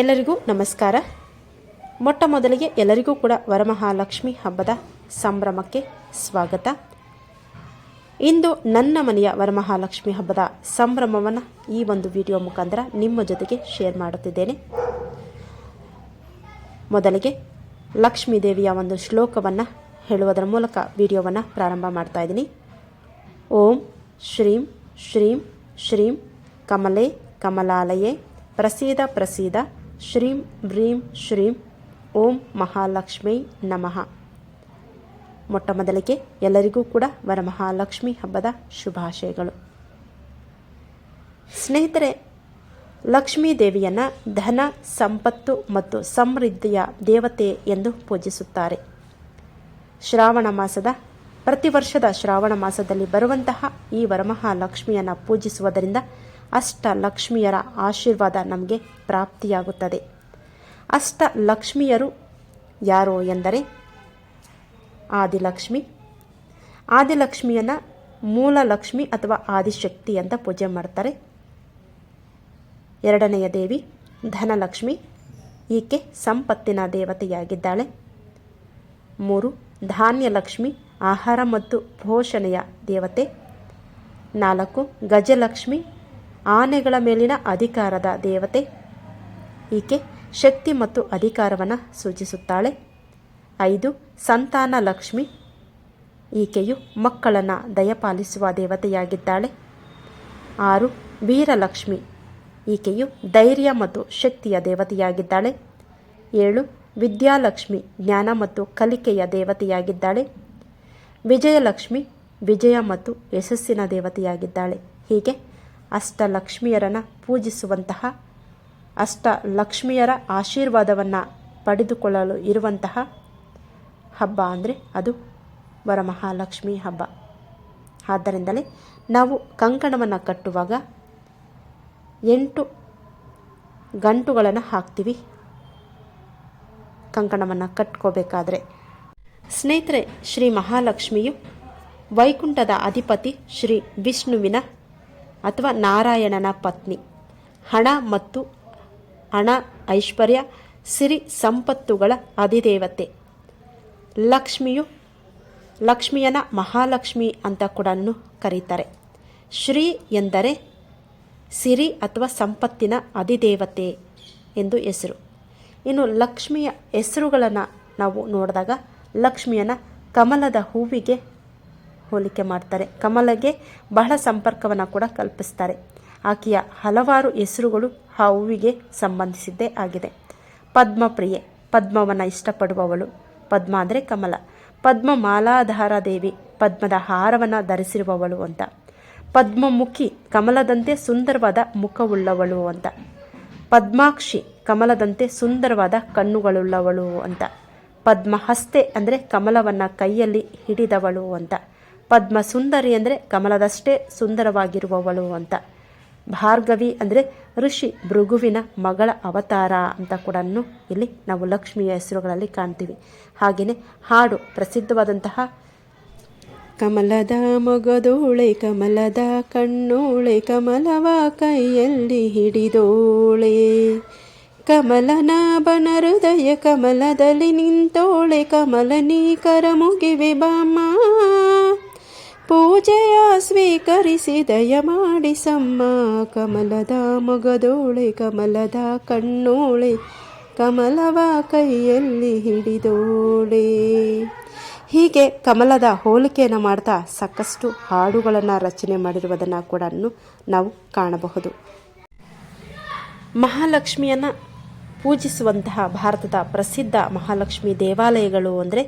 ಎಲ್ಲರಿಗೂ ನಮಸ್ಕಾರ. ಮೊಟ್ಟ ಮೊದಲಿಗೆ ಎಲ್ಲರಿಗೂ ಕೂಡ ವರಮಹಾಲಕ್ಷ್ಮಿ ಹಬ್ಬದ ಸಂಭ್ರಮಕ್ಕೆ ಸ್ವಾಗತ. ಇಂದು ನನ್ನ ಮನೆಯ ವರಮಹಾಲಕ್ಷ್ಮಿ ಹಬ್ಬದ ಸಂಭ್ರಮವನ್ನು ಈ ಒಂದು ವಿಡಿಯೋ ಮುಖಾಂತರ ನಿಮ್ಮ ಜೊತೆಗೆ ಶೇರ್ ಮಾಡುತ್ತಿದ್ದೇನೆ. ಮೊದಲಿಗೆ ಲಕ್ಷ್ಮೀ ದೇವಿಯ ಒಂದು ಶ್ಲೋಕವನ್ನು ಹೇಳುವುದರ ಮೂಲಕ ವಿಡಿಯೋವನ್ನು ಪ್ರಾರಂಭ ಮಾಡ್ತಾ ಇದ್ದೀನಿ. ಓಂ ಶ್ರೀಂ ಶ್ರೀಂ ಶ್ರೀಂ ಕಮಲೆ ಕಮಲಾಲಯೇ ಪ್ರಸೀದ ಪ್ರಸೀದ ಶ್ರೀಂ ವ್ರೀಂ ಶ್ರೀಂ ಓಂ ಮಹಾಲಕ್ಷ್ಮೀ ನಮಃ. ಮೊಟ್ಟ ಮೊದಲಿಗೆ ಎಲ್ಲರಿಗೂ ಕೂಡ ವರಮಹಾಲಕ್ಷ್ಮಿ ಹಬ್ಬದ ಶುಭಾಶಯಗಳು. ಸ್ನೇಹಿತರೆ, ಲಕ್ಷ್ಮೀ ದೇವಿಯನ್ನು ಧನ, ಸಂಪತ್ತು ಮತ್ತು ಸಮೃದ್ಧಿಯ ದೇವತೆ ಎಂದು ಪೂಜಿಸುತ್ತಾರೆ. ಶ್ರಾವಣ ಮಾಸದ, ಪ್ರತಿ ವರ್ಷದ ಶ್ರಾವಣ ಮಾಸದಲ್ಲಿ ಬರುವಂತಹ ಈ ವರಮಹಾಲಕ್ಷ್ಮಿಯನ್ನು ಪೂಜಿಸುವುದರಿಂದ ಅಷ್ಟ ಲಕ್ಷ್ಮಿಯರ ಆಶೀರ್ವಾದ ನಮಗೆ ಪ್ರಾಪ್ತಿಯಾಗುತ್ತದೆ. ಅಷ್ಟ ಲಕ್ಷ್ಮಿಯರು ಯಾರು ಎಂದರೆ ಆದಿಲಕ್ಷ್ಮಿ. ಆದಿಲಕ್ಷ್ಮಿಯನ್ನು ಮೂಲ ಲಕ್ಷ್ಮಿ ಅಥವಾ ಆದಿಶಕ್ತಿ ಅಂತ ಪೂಜೆ ಮಾಡ್ತಾರೆ. ಎರಡನೆಯ ದೇವಿ ಧನಲಕ್ಷ್ಮಿ. ಈಕೆ ಸಂಪತ್ತಿನ ದೇವತೆಯಾಗಿದ್ದಾಳೆ. ಮೂರು, ಧಾನ್ಯಲಕ್ಷ್ಮಿ ಆಹಾರ ಮತ್ತು ಪೋಷಣೆಯ ದೇವತೆ. ನಾಲ್ಕು, ಗಜಲಕ್ಷ್ಮಿ ಆನೆಗಳ ಮೇಲಿನ ಅಧಿಕಾರದ ದೇವತೆ. ಈಕೆ ಶಕ್ತಿ ಮತ್ತು ಅಧಿಕಾರವನ್ನು ಸೂಚಿಸುತ್ತಾಳೆ. ಐದು, ಸಂತಾನ ಲಕ್ಷ್ಮಿ. ಈಕೆಯು ಮಕ್ಕಳನ್ನು ದಯಪಾಲಿಸುವ ದೇವತೆಯಾಗಿದ್ದಾಳೆ. ಆರು, ವೀರಲಕ್ಷ್ಮಿ. ಈಕೆಯು ಧೈರ್ಯ ಮತ್ತು ಶಕ್ತಿಯ ದೇವತೆಯಾಗಿದ್ದಾಳೆ. ಏಳು, ವಿದ್ಯಾಲಕ್ಷ್ಮಿ, ಜ್ಞಾನ ಮತ್ತು ಕಲಿಕೆಯ ದೇವತೆಯಾಗಿದ್ದಾಳೆ. ವಿಜಯಲಕ್ಷ್ಮಿ, ವಿಜಯ ಮತ್ತು ಯಶಸ್ಸಿನ ದೇವತೆಯಾಗಿದ್ದಾಳೆ. ಹೀಗೆ ಅಷ್ಟಲಕ್ಷ್ಮಿಯರನ್ನು ಪೂಜಿಸುವಂತಹ ಅಷ್ಟ ಲಕ್ಷ್ಮಿಯರ ಆಶೀರ್ವಾದವನ್ನು ಪಡೆದುಕೊಳ್ಳಲು ಇರುವಂತಹ ಹಬ್ಬ ಅಂದರೆ ಅದು ವರಮಹಾಲಕ್ಷ್ಮಿ ಹಬ್ಬ. ಆದ್ದರಿಂದಲೇ ನಾವು ಕಂಕಣವನ್ನು ಕಟ್ಟುವಾಗ ಎಂಟು ಗಂಟುಗಳನ್ನು ಹಾಕ್ತೀವಿ. ಕಂಕಣವನ್ನು ಕಟ್ಕೋಬೇಕಾದ್ರೆ. ಸ್ನೇಹಿತರೆ, ಶ್ರೀ ಮಹಾಲಕ್ಷ್ಮಿಯು ವೈಕುಂಠದ ಅಧಿಪತಿ ಶ್ರೀ ವಿಷ್ಣುವಿನ ಅಥವಾ ನಾರಾಯಣನ ಪತ್ನಿ. ಹಣ ಮತ್ತು ಹಣ ಐಶ್ವರ್ಯ, ಸಿರಿ ಸಂಪತ್ತುಗಳ ಅಧಿದೇವತೆ. ಲಕ್ಷ್ಮಿಯು ಲಕ್ಷ್ಮಿಯನ ಮಹಾಲಕ್ಷ್ಮಿ ಅಂತ ಕೂಡ ಕರೀತಾರೆ. ಶ್ರೀ ಎಂದರೆ ಸಿರಿ ಅಥವಾ ಸಂಪತ್ತಿನ ಅಧಿದೇವತೆ ಎಂದು ಹೆಸರು. ಇನ್ನು ಲಕ್ಷ್ಮಿಯ ಹೆಸರುಗಳನ್ನು ನಾವು ನೋಡಿದಾಗ ಲಕ್ಷ್ಮಿಯನ್ನು ಕಮಲದ ಹೂವಿಗೆ ಹೋಲಿಕೆ ಮಾಡ್ತಾರೆ. ಕಮಲಗೆ ಬಹಳ ಸಂಪರ್ಕವನ್ನು ಕೂಡ ಕಲ್ಪಿಸ್ತಾರೆ. ಆಕೆಯ ಹಲವಾರು ಹೆಸರುಗಳು ಆ ಹೂವಿಗೆ ಸಂಬಂಧಿಸಿದ್ದೇ ಆಗಿದೆ. ಪದ್ಮಪ್ರಿಯೆ, ಪದ್ಮವನ್ನು ಇಷ್ಟಪಡುವವಳು. ಪದ್ಮ ಅಂದರೆ ಕಮಲ. ಪದ್ಮ ಮಾಲಾಧಾರ ದೇವಿ, ಪದ್ಮದ ಹಾರವನ್ನು ಧರಿಸಿರುವವಳು ಅಂತ. ಪದ್ಮಮುಖಿ, ಕಮಲದಂತೆ ಸುಂದರವಾದ ಮುಖವುಳ್ಳವಳು ಅಂತ. ಪದ್ಮಾಕ್ಷಿ, ಕಮಲದಂತೆ ಸುಂದರವಾದ ಕಣ್ಣುಗಳುಳ್ಳವಳು ಅಂತ. ಪದ್ಮಹಸ್ತೆ ಅಂದರೆ ಕಮಲವನ್ನು ಕೈಯಲ್ಲಿ ಹಿಡಿದವಳು ಅಂತ. ಪದ್ಮ ಸುಂದರಿ ಅಂದರೆ ಕಮಲದಷ್ಟೇ ಸುಂದರವಾಗಿರುವವಳು ಅಂತ. ಭಾರ್ಗವಿ ಅಂದರೆ ಋಷಿ ಭೃಗುವಿನ ಮಗಳ ಅವತಾರ ಅಂತ ಕೂಡ ಇಲ್ಲಿ ನಾವು ಲಕ್ಷ್ಮಿಯ ಹೆಸರುಗಳಲ್ಲಿ ಕಾಣ್ತೀವಿ. ಹಾಗೆಯೇ ಹಾಡು ಪ್ರಸಿದ್ಧವಾದಂತಹ ಕಮಲದ ಮೊಗದೋಳೆ, ಕಮಲದ ಕಣ್ಣೋಳೆ, ಕಮಲವ ಕೈಯಲ್ಲಿ ಹಿಡಿದೋಳೆ. ಕಮಲನಾಭನ ಹೃದಯ ಕಮಲದಲ್ಲಿ ನಿಂತೋಳೆ ಕಮಲನೀಕರ ಮುಗಿವೆ ಬಾಮ ಪೂಜೆಯ ಸ್ವೀಕರಿಸಿ ದಯ ಮಾಡಿಸಮ್ಮ ಕಮಲದ ಮೊಗದೋಳೆ, ಕಮಲದ ಕಣ್ಣೋಳೆ, ಕಮಲವ ಕೈಯಲ್ಲಿ ಹಿಡಿದೋಳೆ. ಹೀಗೆ ಕಮಲದ ಹೋಲಿಕೆಯನ್ನು ಮಾಡ್ತಾ ಸಾಕಷ್ಟು ಹಾಡುಗಳನ್ನು ರಚನೆ ಮಾಡಿರುವುದನ್ನು ಕೂಡ ನಾವು ಕಾಣಬಹುದು. ಮಹಾಲಕ್ಷ್ಮಿಯನ್ನು ಪೂಜಿಸುವಂತಹ ಭಾರತದ ಪ್ರಸಿದ್ಧ ಮಹಾಲಕ್ಷ್ಮಿ ದೇವಾಲಯಗಳು ಅಂದರೆ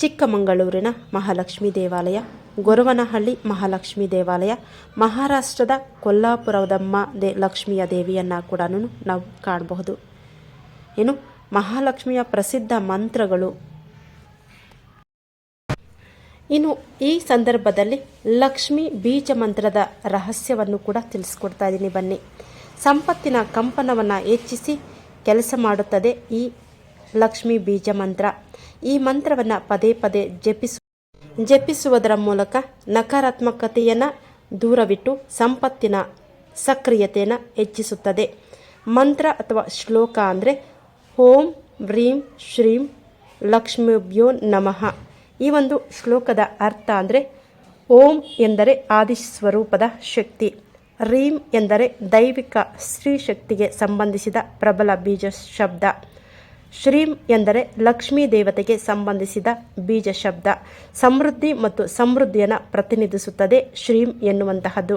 ಚಿಕ್ಕಮಗಳೂರಿನ ಮಹಾಲಕ್ಷ್ಮಿ ದೇವಾಲಯ. ಗೊರವನಹಳ್ಳಿ ಮಹಾಲಕ್ಷ್ಮಿ ದೇವಾಲಯ, ಮಹಾರಾಷ್ಟ್ರದ ಕೊಲ್ಲಾಪುರದಮ್ಮ ದೇ ಲಕ್ಷ್ಮಿಯ ದೇವಿಯನ್ನು ಕೂಡ ನಾವು ಕಾಣಬಹುದು. ಏನು, ಮಹಾಲಕ್ಷ್ಮಿಯ ಪ್ರಸಿದ್ಧ ಮಂತ್ರಗಳು? ಇನ್ನು ಈ ಸಂದರ್ಭದಲ್ಲಿ ಲಕ್ಷ್ಮಿ ಬೀಜ ಮಂತ್ರದ ರಹಸ್ಯವನ್ನು ಕೂಡ ತಿಳಿಸ್ಕೊಡ್ತಾ ಇದ್ದೀನಿ ಬನ್ನಿ. ಸಂಪತ್ತಿನ ಕಂಪನವನ್ನು ಹೆಚ್ಚಿಸಿ ಕೆಲಸ ಮಾಡುತ್ತದೆ ಈ ಲಕ್ಷ್ಮಿ ಬೀಜ ಮಂತ್ರ. ಈ ಮಂತ್ರವನ್ನು ಪದೇ ಪದೇ ಜಪಿಸು ಜಪಿಸುವುದರ ಮೂಲಕ ನಕಾರಾತ್ಮಕತೆಯನ್ನು ದೂರವಿಟ್ಟು ಸಂಪತ್ತಿನ ಸಕ್ರಿಯತೆಯನ್ನು ಹೆಚ್ಚಿಸುತ್ತದೆ. ಮಂತ್ರ ಅಥವಾ ಶ್ಲೋಕ ಅಂದರೆ ಓಂ, ವ್ರೀಂ, ಶ್ರೀಂ, ಲಕ್ಷ್ಮೀಭ್ಯೋ ನಮಃ. ಈ ಒಂದು ಶ್ಲೋಕದ ಅರ್ಥ ಅಂದರೆ ಓಂ ಎಂದರೆ ಆದಿ ಸ್ವರೂಪದ ಶಕ್ತಿ. ರೀಂ ಎಂದರೆ ದೈವಿಕ ಸ್ತ್ರೀ ಶಕ್ತಿಗೆ ಸಂಬಂಧಿಸಿದ ಪ್ರಬಲ ಬೀಜ ಶಬ್ದ. ಶ್ರೀಂ ಎಂದರೆ ಲಕ್ಷ್ಮೀ ದೇವತೆಗೆ ಸಂಬಂಧಿಸಿದ ಬೀಜ ಶಬ್ದ. ಸಮೃದ್ಧಿ ಮತ್ತು ಸಮೃದ್ಧಿಯನ್ನು ಪ್ರತಿನಿಧಿಸುತ್ತದೆ ಶ್ರೀಂ ಎನ್ನುವಂತಹದ್ದು.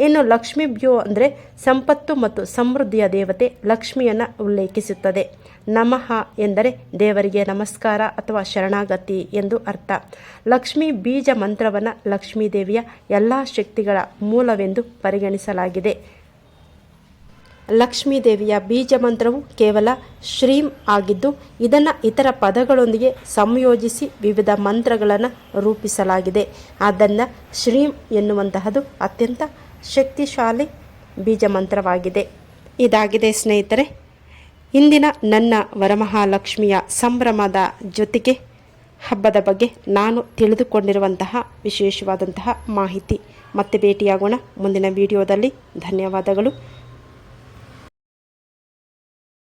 ಇನ್ನು ಲಕ್ಷ್ಮೀಭ್ಯೋ ಅಂದರೆ ಸಂಪತ್ತು ಮತ್ತು ಸಮೃದ್ಧಿಯ ದೇವತೆ ಲಕ್ಷ್ಮಿಯನ್ನು ಉಲ್ಲೇಖಿಸುತ್ತದೆ. ನಮಃ ಎಂದರೆ ದೇವರಿಗೆ ನಮಸ್ಕಾರ ಅಥವಾ ಶರಣಾಗತಿ ಎಂದು ಅರ್ಥ. ಲಕ್ಷ್ಮೀ ಬೀಜ ಮಂತ್ರವನ್ನು ಲಕ್ಷ್ಮೀ ದೇವಿಯ ಎಲ್ಲ ಶಕ್ತಿಗಳ ಮೂಲವೆಂದು ಪರಿಗಣಿಸಲಾಗಿದೆ. ಲಕ್ಷ್ಮೀ ದೇವಿಯ ಬೀಜ ಮಂತ್ರವು ಕೇವಲ ಶ್ರೀಂ ಆಗಿದ್ದು, ಇದನ್ನು ಇತರ ಪದಗಳೊಂದಿಗೆ ಸಂಯೋಜಿಸಿ ವಿವಿಧ ಮಂತ್ರಗಳನ್ನು ರೂಪಿಸಲಾಗಿದೆ. ಆದ್ದರಿಂದ ಶ್ರೀಂ ಎನ್ನುವಂತಹದ್ದು ಅತ್ಯಂತ ಶಕ್ತಿಶಾಲಿ ಬೀಜ ಮಂತ್ರವಾಗಿದೆ. ಇದಾಗಿದೆ ಸ್ನೇಹಿತರೆ, ಇಂದಿನ ನನ್ನ ವರಮಹಾಲಕ್ಷ್ಮಿಯ ಸಂಭ್ರಮದ ಜೊತೆಗೆ ಹಬ್ಬದ ಬಗ್ಗೆ ನಾನು ತಿಳಿದುಕೊಂಡಿರುವಂತಹ ವಿಶೇಷವಾದಂತಹ ಮಾಹಿತಿ. ಮತ್ತೆ ಭೇಟಿಯಾಗೋಣ ಮುಂದಿನ ವಿಡಿಯೋದಲ್ಲಿ. ಧನ್ಯವಾದಗಳು.